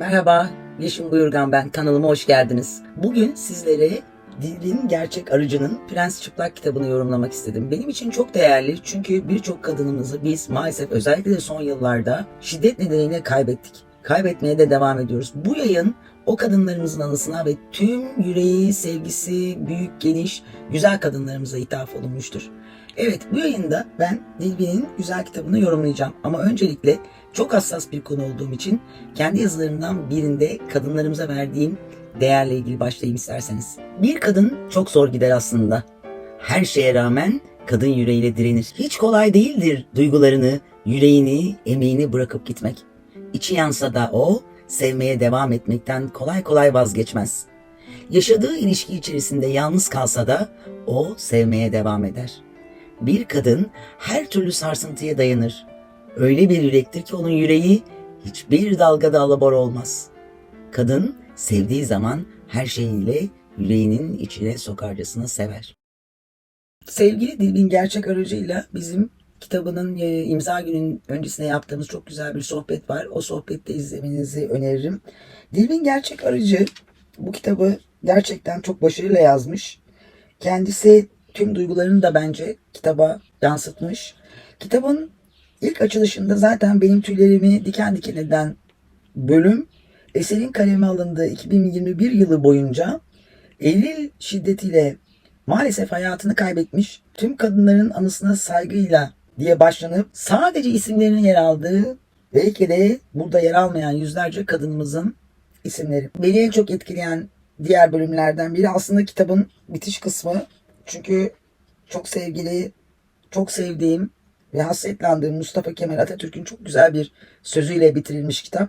Merhaba, Yeşim Buyurgan ben. Kanalıma hoş geldiniz. Bugün sizlere Dilin Gerçek Arıcı'nın Prens Çıplak kitabını yorumlamak istedim. Benim için çok değerli çünkü birçok kadınımızı biz maalesef özellikle de son yıllarda şiddet nedeniyle kaybettik. Kaybetmeye de devam ediyoruz. Bu yayın o kadınlarımızın anısına ve tüm yüreği, sevgisi, büyük, geniş, güzel kadınlarımıza ithaf olunmuştur. Evet bu yayında ben Dilbi'nin güzel kitabını yorumlayacağım. Ama öncelikle çok hassas bir konu olduğum için kendi yazılarımdan birinde kadınlarımıza verdiğim değerle ilgili başlayayım isterseniz. Bir kadın çok zor gider aslında. Her şeye rağmen kadın yüreğiyle direnir. Hiç kolay değildir duygularını, yüreğini, emeğini bırakıp gitmek. İçi yansa da o sevmeye devam etmekten kolay kolay vazgeçmez. Yaşadığı ilişki içerisinde yalnız kalsa da o sevmeye devam eder. Bir kadın her türlü sarsıntıya dayanır. Öyle bir yürektir ki onun yüreği hiçbir dalgada alabor olmaz. Kadın sevdiği zaman her şeyiyle yüreğinin içine sokarcasına sever. Sevgili Dilbin Gerçek Aracı'yla bizim kitabının e, imza günün öncesine yaptığımız çok güzel bir sohbet var. O sohbette izlemenizi öneririm. Dilbin Gerçek Aracı bu kitabı gerçekten çok başarıyla yazmış. Kendisi tüm duygularını da bence kitaba yansıtmış. Kitabın ilk açılışında zaten benim tüylerimi diken diken eden bölüm eserin kaleme alındığı 2021 yılı boyunca Eylül şiddetiyle maalesef hayatını kaybetmiş tüm kadınların anısına saygıyla diye başlanıp sadece isimlerinin yer aldığı belki de burada yer almayan yüzlerce kadınımızın isimleri. Beni en çok etkileyen diğer bölümlerden biri aslında kitabın bitiş kısmı. Çünkü çok sevgili, çok sevdiğim ve hasretlandığım Mustafa Kemal Atatürk'ün çok güzel bir sözüyle bitirilmiş kitap.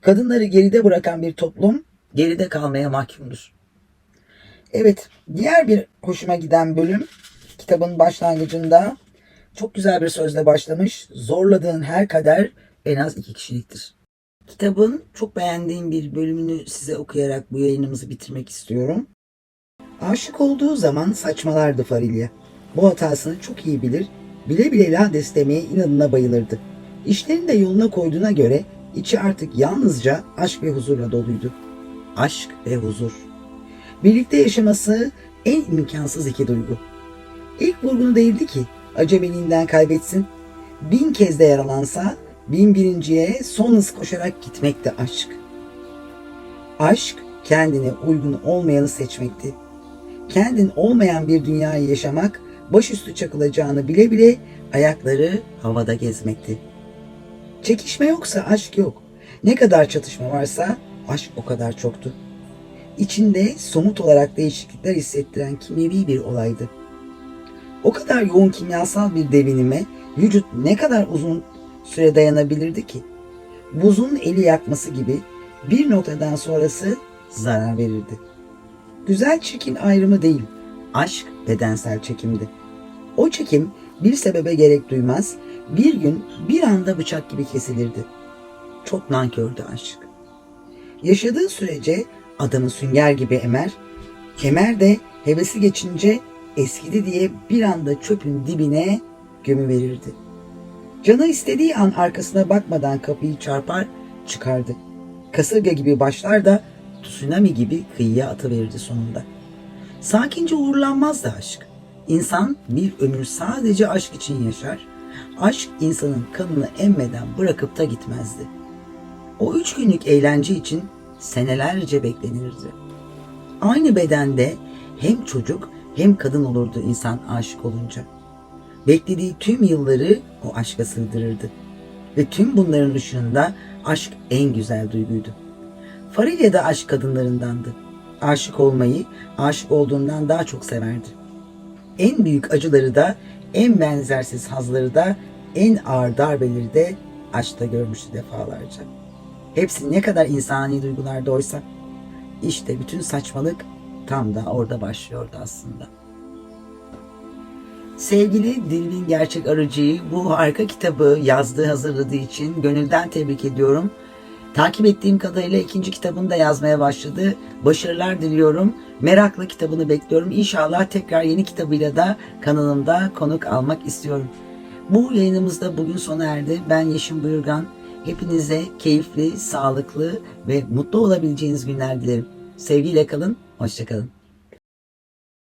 Kadınları geride bırakan bir toplum geride kalmaya mahkumdur. Evet, diğer bir hoşuma giden bölüm kitabın başlangıcında çok güzel bir sözle başlamış. Zorladığın her kader en az iki kişiliktir. Kitabın çok beğendiğim bir bölümünü size okuyarak bu yayınımızı bitirmek istiyorum. Aşık olduğu zaman saçmalardı Farilya. Bu hatasını çok iyi bilir, bile bile lades demeye inadına bayılırdı. İşlerini de yoluna koyduğuna göre içi artık yalnızca aşk ve huzurla doluydu. Aşk ve huzur. Birlikte yaşaması en imkansız iki duygu. İlk vurgunu değildi ki acemiliğinden kaybetsin. Bin kez de yaralansa bin birinciye son hız koşarak gitmek de aşk. Aşk kendine uygun olmayanı seçmekti. Kendin olmayan bir dünyayı yaşamak, başüstü çakılacağını bile bile ayakları havada gezmekti. Çekişme yoksa aşk yok. Ne kadar çatışma varsa aşk o kadar çoktu. İçinde somut olarak değişiklikler hissettiren kimyevi bir olaydı. O kadar yoğun kimyasal bir devinime vücut ne kadar uzun süre dayanabilirdi ki? Buzun eli yakması gibi bir noktadan sonrası zarar verirdi. Güzel çirkin ayrımı değil, aşk bedensel çekimdi. O çekim bir sebebe gerek duymaz, bir gün bir anda bıçak gibi kesilirdi. Çok nankördü aşk. Yaşadığı sürece adamı sünger gibi emer, kemer de hevesi geçince eskidi diye bir anda çöpün dibine gömü verirdi. Canı istediği an arkasına bakmadan kapıyı çarpar çıkardı. Kasırga gibi başlar da tsunami gibi kıyıya atıverirdi sonunda. Sakince uğurlanmazdı aşk. İnsan bir ömür sadece aşk için yaşar. Aşk insanın kanını emmeden bırakıp da gitmezdi. O üç günlük eğlence için senelerce beklenirdi. Aynı bedende hem çocuk hem kadın olurdu insan aşık olunca. Beklediği tüm yılları o aşka sığdırırdı. Ve tüm bunların ışığında aşk en güzel duyguydu. Farilya da aşk kadınlarındandı. Aşık olmayı aşık olduğundan daha çok severdi. En büyük acıları da, en benzersiz hazları da, en ağır darbeleri de aşkta görmüştü defalarca. Hepsi ne kadar insani duygularda oysa. İşte bütün saçmalık tam da orada başlıyordu aslında. Sevgili Dilbin Gerçek Arıcı'yı bu harika kitabı yazdığı hazırladığı için gönülden tebrik ediyorum. Takip ettiğim kadarıyla ikinci kitabını da yazmaya başladı. Başarılar diliyorum. Merakla kitabını bekliyorum. İnşallah tekrar yeni kitabıyla da kanalımda konuk almak istiyorum. Bu yayınımız da bugün sona erdi. Ben Yeşim Buyurgan. Hepinize keyifli, sağlıklı ve mutlu olabileceğiniz günler dilerim. Sevgiyle kalın, hoşçakalın.